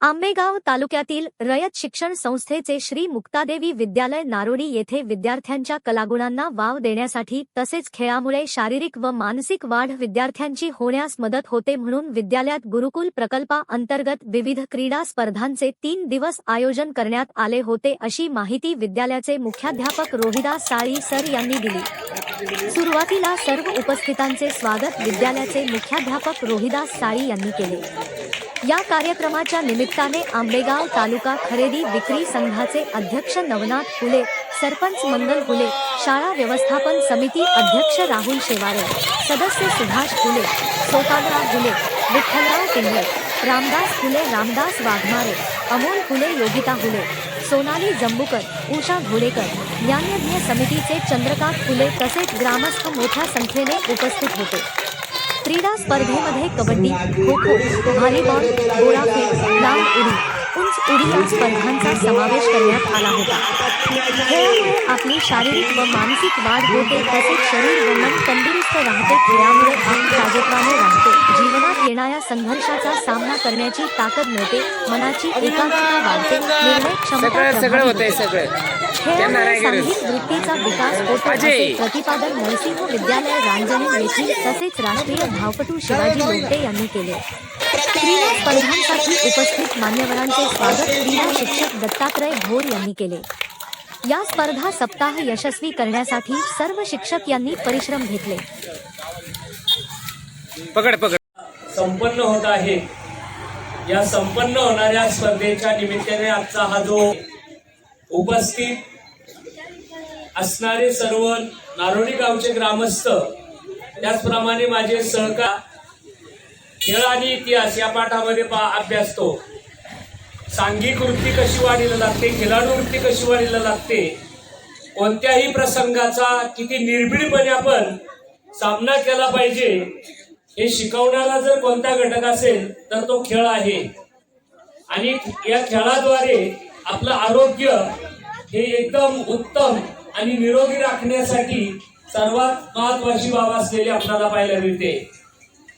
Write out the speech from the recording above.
आंबेगाव तालुक्यातील रयत शिक्षण संस्थेचे श्री मुक्तादेवी विद्यालय नारोडी येथे विद्यार्थ्यांच्या कलागुणांना वाव देण्यासाठी तसेच खेळामुळे शारीरिक व मानसिक वाढ विद्यार्थ्यांची होण्यास मदत होते म्हणून विद्यालयात गुरुकुल प्रकल्पा अंतर्गत विविध क्रीडा स्पर्धांचे तीन दिवस आयोजन करण्यात आले होते अशी माहिती विद्यालयाचे मुख्याध्यापक रोहिदास साळी सर यांनी दिली. सुरुवातीला सर्व उपस्थितांचे स्वागत विद्यालयाचे मुख्याध्यापक रोहिदास साळी यांनी केले. या कार्यक्रमाच्या निमित्ताने आंबेगाव तालुका खरेदी विक्री संघाचे अध्यक्ष नवनाथ फुले सरपंच मंगल फुले शाळा व्यवस्थापन समिती अध्यक्ष राहुल शेवारे सदस्य सुभाष फुले सोपानराव फुले विठ्ठलराव पिंगळे रामदास फुले रामदास वाघमारे अमोल फुले योगिता फुले सोनाली जंबुकर उषा घोडेकर न्यायज्ञ समितीचे चंद्रकांत फुले तसेच ग्रामस्थ मोठ्या संख्येने उपस्थित होते. क्रीडा स्पर्धेमध्ये कबड्डी खो खो व्हॉलीबॉल गोळाफेक लांब उडी उंच उडी या स्पर्धांचा समावेश करण्यात आला होता. खेळामुळे आपली शारीरिक व मानसिक वाढ होते तसेच शरीर व मन तंदुरुस्त राहते खेळामुळे आपण ताजेतवाने राहतो. जीवनात येणाऱ्या संघर्षाचा सामना करण्याची ताकद मिळते मनाची एकाग्रता वाढते निर्णय क्षमता सगळं. खेळामुळे वृत्तीचा विकास होतो अजय. असे प्रतिपादन नरसिंह विद्यालय रांजणी येथील तसेच राष्ट्रीय धावपटू शिवाजी यांनी केले. क्रीडा स्पर्धांसाठी उपस्थित मान्यवरांचे स्वागत क्रीडा शिक्षक दत्तात्रय भोर यांनी केले. या स्पर्धा सप्ताह यशस्वी करण्यासाठी सर्व शिक्षक यांनी परिश्रम घेतले. पकड पकड. संपन्न होत आहे. या संपन्न होणाऱ्या स्पर्धेच्या निमित्ताने आजचा हा जो उपस्थित असणारे सर्व नारोडी गावचे ग्रामस्थ त्याचप्रमाणे माझे सहकार खेळ आणि इतिहास या पाठामध्ये पा अभ्यासतो सांघिक वृत्ती कशी वाढीला लागते खेळाडू वृत्ती कशी वाढीला लागते कोणत्याही प्रसंगाचा किती निर्भीडपणे आपण सामना केला पाहिजे हे शिकवणारा जर कोणता घटक असेल तर तो खेळ आहे. आणि या खेळाद्वारे आपलं आरोग्य हे एकदम उत्तम आणि निरोगी राखण्यासाठी सर्वात महत्वाची बाब असलेली आपल्याला पाहायला मिळते.